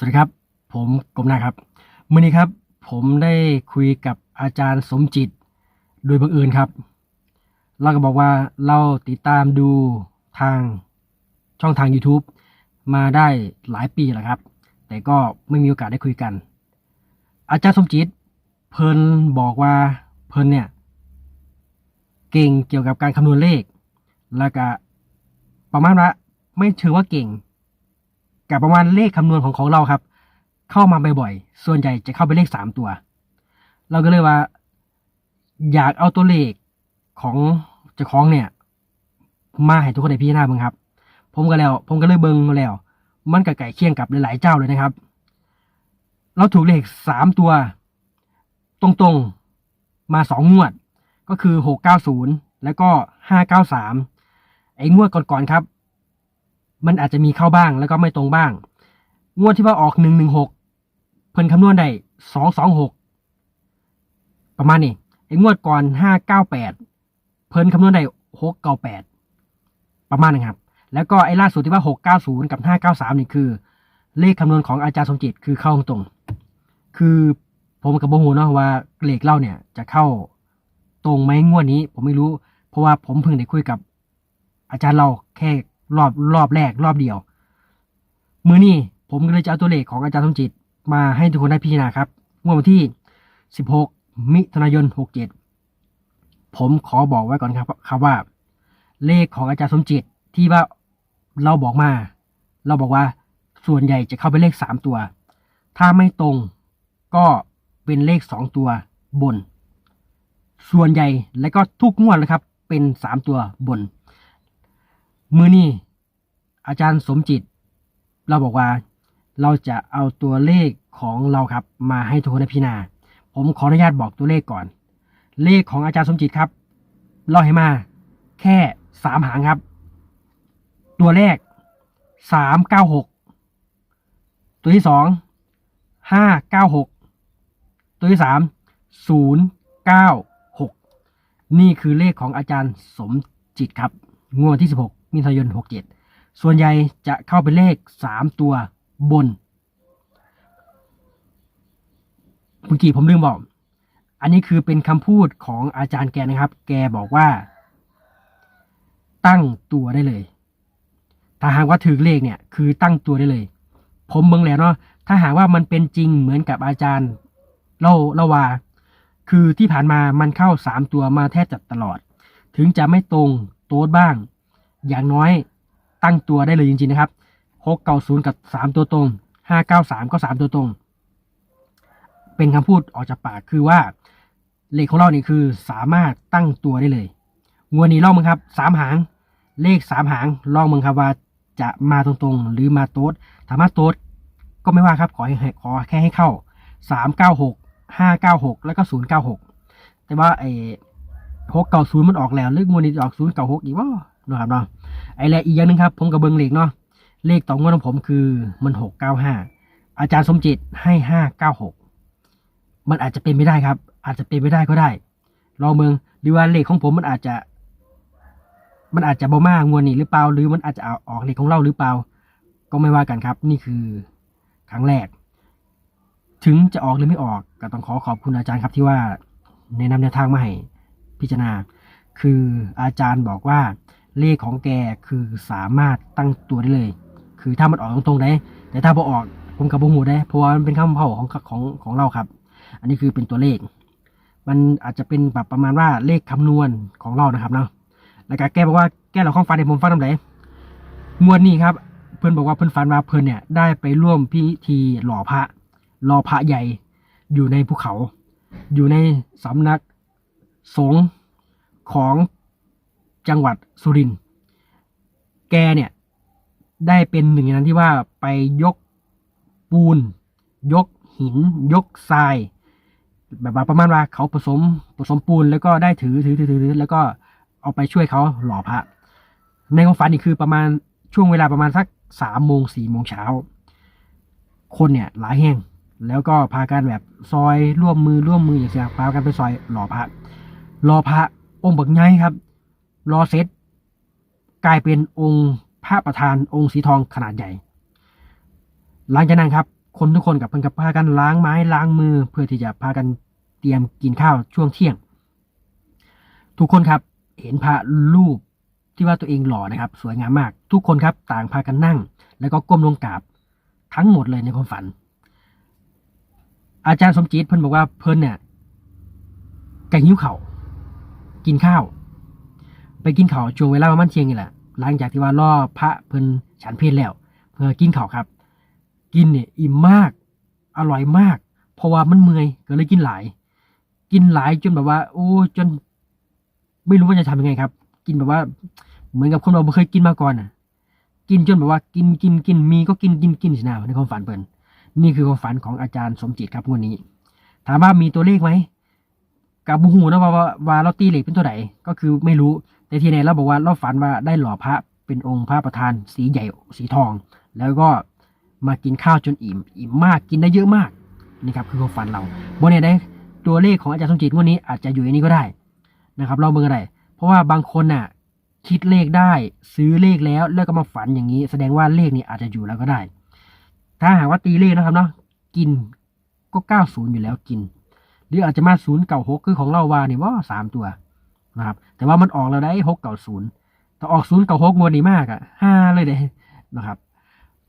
สวัสดีครับ ผมกรมนาครับเมื่อนี้ครับ ผมได้คุยกับอาจารย์สมจิต โดยบังเอิญครับ เราก็บอกว่าเราติดตามดูทางช่องทาง YouTube มาได้หลายปีแล้วครับ แต่ก็ไม่มีโอกาสได้คุยกัน อาจารย์สมจิต เพิ่นบอกว่าเพิ่นเนี่ย เก่งเกี่ยวกับการคำนวณเลข แล้วก็ประมาณว่าไม่เชิงว่าเก่ง กับประมาณเลขคำนวณของของเราครับ เข้ามาบ่อยๆส่วนใหญ่จะเข้าไปเลขสามตัว เราก็เลยว่า อยากเอาตัวเลขของเจ้าของเนี่ย มาให้ทุกคนได้พิจารณาเบิ่งครับ ผมก็แล้ว ผมก็เลยเบิ่งมาแล้ว มันก็ไก่เคียงกับหลายๆเจ้าเลยนะครับ เราถูกเลขสามตัว ตรงๆมาสองงวด ก็คือหกเก้าศูนย์แล้วก็ห้าเก้าสามไอ้งวดก่อนๆครับ มันอาจจะมีเข้าบ้างแล้วก็ไม่ตรงบ้าง งวดที่ว่าออกหนึ่งหนึ่งหกเพิ่นคำนวณได้สองสองหกประมาณนี้ไอ้งวดก่อนห้าเก้าแปดเพิ่นคำนวณได้หกเก้าแปดประมาณนะครับ แล้วก็ไอ้ล่าสุดที่ว่าหกเก้าศูนย์กับห้าเก้าสามนี่คือ เลขคำนวณของอาจารย์สมจิตคือเข้าตรง คือผมกับโบฮูเนาะว่าเลขเล่าเนี่ยจะเข้าตรงไหมงวดนี้ ผมไม่รู้ เพราะว่าผมเพิ่งได้คุยกับอาจารย์เราแค่ รอบรอบแรกรอบเดียว มือนี้ผมก็เลยจะเอาตัวเลขของอาจารย์สมจิต มาให้ทุกคนได้พิจารณาครับงวดวันที่ 16 มิถุนายน 67 ผมขอบอกไว้ก่อนครับครับว่า เลขของอาจารย์สมจิตที่ว่าเราบอกมา เราบอกว่าส่วนใหญ่จะเข้าไปเลขสามตัว ถ้าไม่ตรงก็เป็นเลขสองตัวบน ส่วนใหญ่และก็ทุกงวดเลยครับ เป็นสามตัวบน มือนี้อาจารย์สมจิต เราบอกว่าเราจะเอาตัวเลขของเราครับ มาให้ทุกคนได้พิจารณาผมขออนุญาตบอกตัวเลขก่อน เลขของอาจารย์สมจิตครับ เราให้มา แค่สามหางครับ ตัวแรกสามเก้าหกตัวที่สองห้าเก้าหกตัวที่สามศูนย์เก้าหกนี่คือเลขของอาจารย์สมจิตครับ งวดที่สิบหก มิถุนายนหกเจ็ดส่วนใหญ่จะเข้าเป็นเลขสามตัวบนเมื่อกี้ผมลืมบอก อันนี้คือเป็นคำพูดของอาจารย์แกนะครับ แกบอกว่า ตั้งตัวได้เลย ถ้าหากว่าถือเลขเนี่ย คือตั้งตัวได้เลย ผมเบิ่งแล้วเนาะ ถ้าหากว่ามันเป็นจริงเหมือนกับอาจารย์เล่าเล่าว่า คือที่ผ่านมามันเข้าสามตัวมาแทบจะตลอด ถึงจะไม่ตรงโต๊ดบ้าง อย่างน้อยตั้งตัวได้เลยจริงๆนะครับหกเก้าศูนย์กับสามตัวตรงห้าเก้าสามก็สามตัวตรง เป็นคำพูดออกจากปากคือว่าเลขของเรานี่คือสามารถตั้งตัวได้เลยงวดนี้ลองมึงครับสามหาง เลขสามหางลองมึงครับว่าจะมาตรงๆ หรือมาโต๊ดถามาโต๊ดก็ไม่ว่าครับขอให้ขอแค่ให้เข้าสามเก้าหกห้าเก้าหกแล้วก็ศูนย์เก้าหกแต่ว่าไอ้หกเก้าศูนย์มันออกแล้วเลขงวดนี้ออกศูนย์เก้าหกอีกว่า นะครับเนาะไอ้และอีกอย่างนึงครับ ผมกับเบิงเลขเนาะเลขต่องวดของผมคือมันหกเก้าห้าอาจารย์สมจิตให้ห้าเก้าหกมันอาจจะเป็นไม่ได้ครับ อาจจะเป็นไม่ได้ก็ได้ลองเมืองหรือว่าเลขของผมมันอาจจะ มันอาจจะบ่มากงวดนี้หรือเปล่า หรือมันอาจจะเอาออกเลขของเราหรือเปล่า ก็ไม่ว่ากันครับ นี่คือครั้งแรก ถึงจะออกหรือไม่ออกก็ต้องขอขอบคุณอาจารย์ครับที่ว่าแนะนำแนวทางมาให้พิจารณา คืออาจารย์บอกว่า เลขของแกคือสามารถตั้งตัวได้เลย คือถ้ามันออกตรงๆได้ แต่ถ้าพอออกผมกับผมหูได้ เพราะว่ามันเป็นคำเผ่าของของของเราครับ อันนี้คือเป็นตัวเลข มันอาจจะเป็นแบบประมาณว่าเลขคำนวณของเรานะครับเนาะ แล้วก็แกบอกว่าแกเราข้องฟันในผมฟันทำไหนงวดนี้ครับ เพื่อนบอกว่าเพื่อนฟันว่าเพื่อนเนี่ยได้ไปร่วมพิธีหล่อพระ หล่อพระใหญ่ อยู่ในภูเขา อยู่ในสำนักสงฆ์ของ จังหวัดสุรินทร์แกเนี่ยได้เป็นหนึ่งในนั้นที่ว่าไปยกปูน ยกหิน ยกทราย แบบว่าประมาณว่าเขาผสมผสมปูนแล้วก็ได้ถือถือถือถือแล้วก็เอาไปช่วยเขาหล่อพระในความฝันนี่คือประมาณช่วงเวลาประมาณสักสามโมงสี่โมงเช้า คนเนี่ยหลายแห่งแล้วก็พากันแบบซอยร่วมมือร่วมมืออย่างเงี้ยพากันไปซอยหล่อพระหล่อพระองค์บักไงครับ รอเสร็จกลายเป็นองค์พระประธานองค์สีทองขนาดใหญ่ หลังจากนั้นครับ คนทุกคนกับเพิ่นกับพากันล้างไม้ล้างมือ เพื่อที่จะพากันเตรียมกินข้าวช่วงเที่ยง ทุกคนครับเห็นพระรูปที่ว่าตัวเองหล่อนะครับ สวยงามมาก ทุกคนครับต่างพากันนั่ง แล้วก็ก้มลงกราบทั้งหมดเลยในความฝัน อาจารย์สมจิตเพิ่นบอกว่าเพิ่นเนี่ยแกหิ้วเข่ากินข้าว ไปกินข้าวช่วงเวลาประมาณเที่ยงนี่แหละหลังจากที่ว่าล่อพระเพิ่นฉันเพลแล้ว เพื่อกินข้าวครับ กินเนี่ยอิ่มมาก อร่อยมาก เพราะว่ามันเมื่อยก็เลยกินหลาย กินหลายจนแบบว่า โอ้จน ไม่รู้ว่าจะทำยังไงครับ กินแบบว่า เหมือนกับคนเราไม่เคยกินมาก่อนอะ กินจนแบบว่า กินกินกินมีก็กินกินกินสินะในความฝันเพิ่นนี่คือความฝันของอาจารย์สมจิตครับงวดนี้ ถามว่ามีตัวเลขไหมกับบูฮูนะว่าว่าว่าเราตีเลขเป็นตัวไหนก็คือไม่รู้ แต่ทีไหนเราบอกว่าเราฝันว่าได้หล่อพระเป็นองค์พระประธานสีใหญ่สีทอง แล้วก็มากินข้าวจนอิ่ม อิ่มมากกินได้เยอะมากนี่ครับคือความฝันเราบนไหนได้ตัวเลขของอาจารย์สมจิตวดนี้อาจจะอยู่ในนี้ก็ได้นะครับ เราเบิ่งอะไรเพราะว่าบางคนน่ะคิดเลขได้ซื้อเลขแล้วแล้วก็มาฝันอย่างนี้ แสดงว่าเลขนี้อาจจะอยู่แล้วก็ได้ ถ้าหากว่าตีเลขนะครับเนาะกินก็เก้าศูนย์อยู่แล้วกิน หรืออาจจะมาศูนย์เก่าหกคือของเราวาเนี่ยว่าสามตัว นะครับ แต่ว่ามันออกเราได้หกเก่าศูนย์แต่ออกศูนย์เก่าหกงวดนี้มากอะห้าเลยเด้นะครับ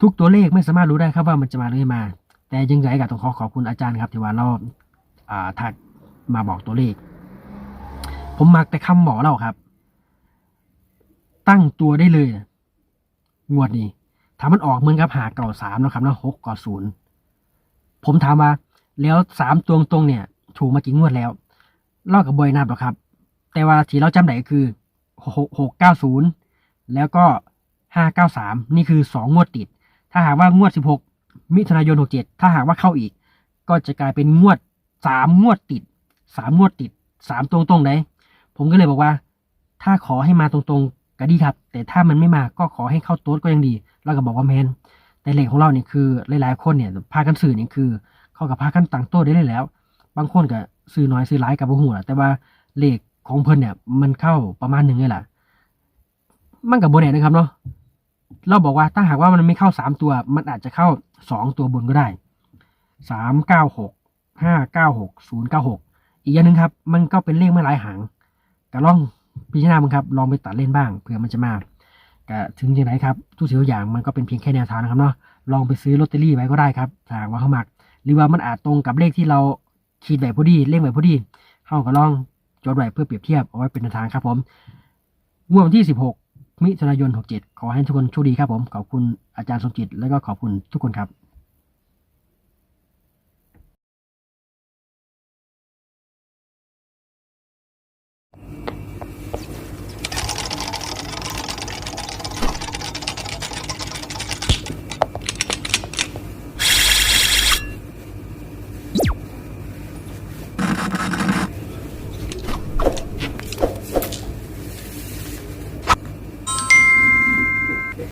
ทุกตัวเลขไม่สามารถรู้ได้ครับว่ามันจะมาหรือไม่มา แต่ยังไงก็ต้องขอขอบคุณอาจารย์ครับที่ว่าเราอ่าทักมาบอกตัวเลข ผมมักแต่คำหมอเราครับ ตั้งตัวได้เลยงวดนี้ถามมันออกเหมือนกับหาเก่าสามนะครับแล้วหกเก่อศูนย์ผมถามว่าแล้วสามตัวตรงเนี่ย ถูกมากี่งวดแล้วเล่ากับบอยนับหรอครับ แต่ว่าที่เราจำได้ก็คือหกเก้าศูนย์แล้วก็ห้าเก้าสามนี่คือสองงวดติด ถ้าหากว่างวดสิบหกมิถุนายนหกเจ็ดถ้าหากว่าเข้าอีก ก็จะกลายเป็นงวดสามงวดติดสามงวดติดสามตรงตรงๆไหนผมก็เลยบอกว่า ถ้าขอให้มาตรงๆก็ดีครับ แต่ถ้ามันไม่มาก็ขอให้เข้าโต๊ดก็ยังดีเราก็บอกว่าแมนแต่เลขของเราเนี่ยคือหลายๆคนเนี่ยพากันสื่อเนี่ยคือ เข้ากับพากันต่างโต๊ดได้เลยแล้ว บางคนก็ซื้อน้อยซื้อหลายกับบ่ฮู้ล่ะแต่ว่าเลข ของเพิ่นเนี่ย มันเข้าประมาณหนึ่งเลยล่ะ มันกับโบแน่นะครับเนาะเราบอกว่าถ้าหากว่ามันไม่เข้าสามตัว มันอาจจะเข้าสองตัวบนก็ได้สามเก้าหกห้าเก้าหกศูนย์เก้าหกอีกอย่างหนึ่งครับ มันก็เป็นเลขไม่หลายหางก็ลองพิจารณาบ้างครับ ลองไปตัดเล่นบ้างเผื่อมันจะมาก็ถึงอย่างไรครับทุกสิ่งทุกอย่างมันก็เป็นเพียงแค่แนวทางนะครับเนาะลองไปซื้อลอตเตอรี่ไว้ก็ได้ครับถ้าหากว่าเขามัก หรือว่ามันอาจตรงกับเลขที่เราคิดแบบพอดีเลขแบบพอดีเข้าก็ลอง จดไว้เพื่อเปรียบเทียบเอาไว้เป็นแนวทางครับผมงวดวันที่ 16 มิถุนายน 67 ขอให้ทุกคนโชคดีครับผม ขอบคุณอาจารย์สมจิต และก็ขอบคุณทุกคนครับ